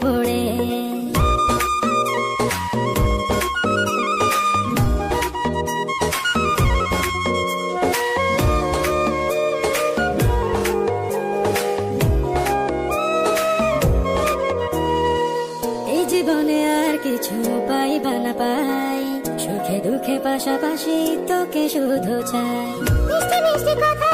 পড়ে। এই জীবনে আর কিছু পাইবা না পাই। সুখে দুঃখে পাশাপাশি তোকে শুধু চাই। কথা